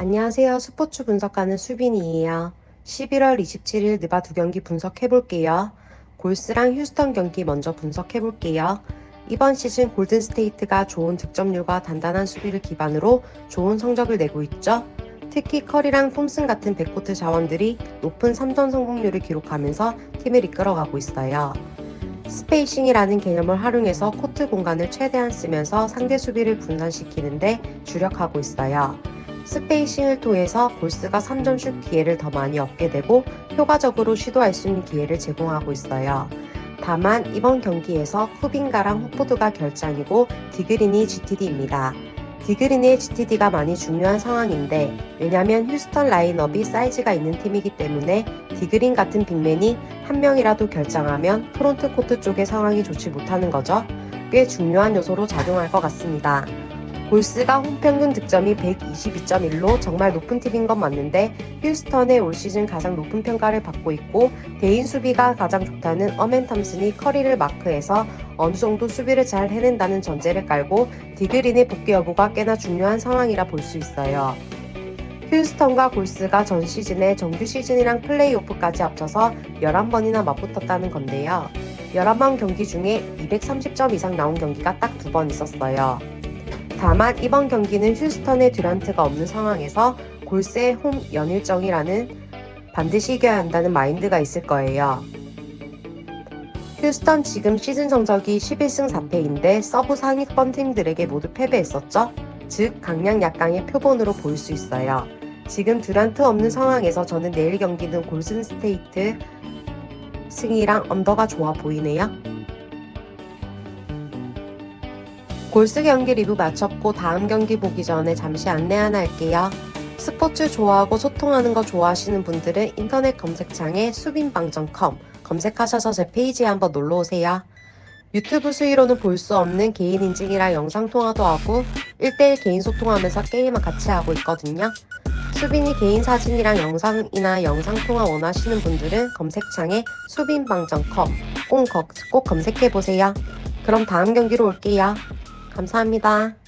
안녕하세요. 스포츠 분석가는 수빈이에요. 11월 27일 느바 두 경기 분석해볼게요. 골스랑 휴스턴 경기 먼저 분석해볼게요. 이번 시즌 골든스테이트가 좋은 득점률과 단단한 수비를 기반으로 좋은 성적을 내고 있죠. 특히 커리랑 톰슨 같은 백코트 자원들이 높은 3점 성공률을 기록하면서 팀을 이끌어가고 있어요. 스페이싱이라는 개념을 활용해서 코트 공간을 최대한 쓰면서 상대 수비를 분산시키는데 주력하고 있어요. 스페이싱을 통해서 골스가 3점 슛 기회를 더 많이 얻게 되고 효과적으로 시도할 수 있는 기회를 제공하고 있어요. 다만 이번 경기에서 쿠빈가랑 호포드가 결장이고 디그린이 GTD입니다. 디그린의 GTD가 많이 중요한 상황인데 왜냐면 휴스턴 라인업이 사이즈가 있는 팀이기 때문에 디그린 같은 빅맨이 한 명이라도 결장하면 프론트 코트 쪽의 상황이 좋지 못하는 거죠. 꽤 중요한 요소로 작용할 것 같습니다. 골스가 홈평균 득점이 122.1로 정말 높은 팀인 건 맞는데 휴스턴의 올 시즌 가장 높은 평가를 받고 있고 대인 수비가 가장 좋다는 어맨 탐슨이 커리를 마크해서 어느 정도 수비를 잘 해낸다는 전제를 깔고 디그린의 복귀 여부가 꽤나 중요한 상황이라 볼 수 있어요. 휴스턴과 골스가 전 시즌에 정규 시즌이랑 플레이오프까지 합쳐서 11번이나 맞붙었다는 건데요. 11번 경기 중에 230점 이상 나온 경기가 딱 두 번 있었어요. 다만 이번 경기는 휴스턴의 듀란트가 없는 상황에서 골스의 홈 연일정이라는 반드시 이겨야 한다는 마인드가 있을 거예요. 휴스턴 지금 시즌 성적이 11승 4패인데 서브 상위권 팀들에게 모두 패배했었죠? 즉 강약 약강의 표본으로 보일 수 있어요. 지금 듀란트 없는 상황에서 저는 내일 경기는 골슨 스테이트 승이랑 언더가 좋아 보이네요. 골스 경기 리뷰 마쳤고 다음 경기 보기 전에 잠시 안내 하나 할게요. 스포츠 좋아하고 소통하는 거 좋아하시는 분들은 인터넷 검색창에 수빈방점.com 검색하셔서 제 페이지에 한번 놀러 오세요. 유튜브 수위로는 볼 수 없는 개인 인증이랑 영상 통화도 하고 1대1 개인 소통하면서 게임을 같이 하고 있거든요. 수빈이 개인 사진이랑 영상이나 영상 통화 원하시는 분들은 검색창에 수빈방점.com 꼭, 꼭 검색해 보세요. 그럼 다음 경기로 올게요. 감사합니다.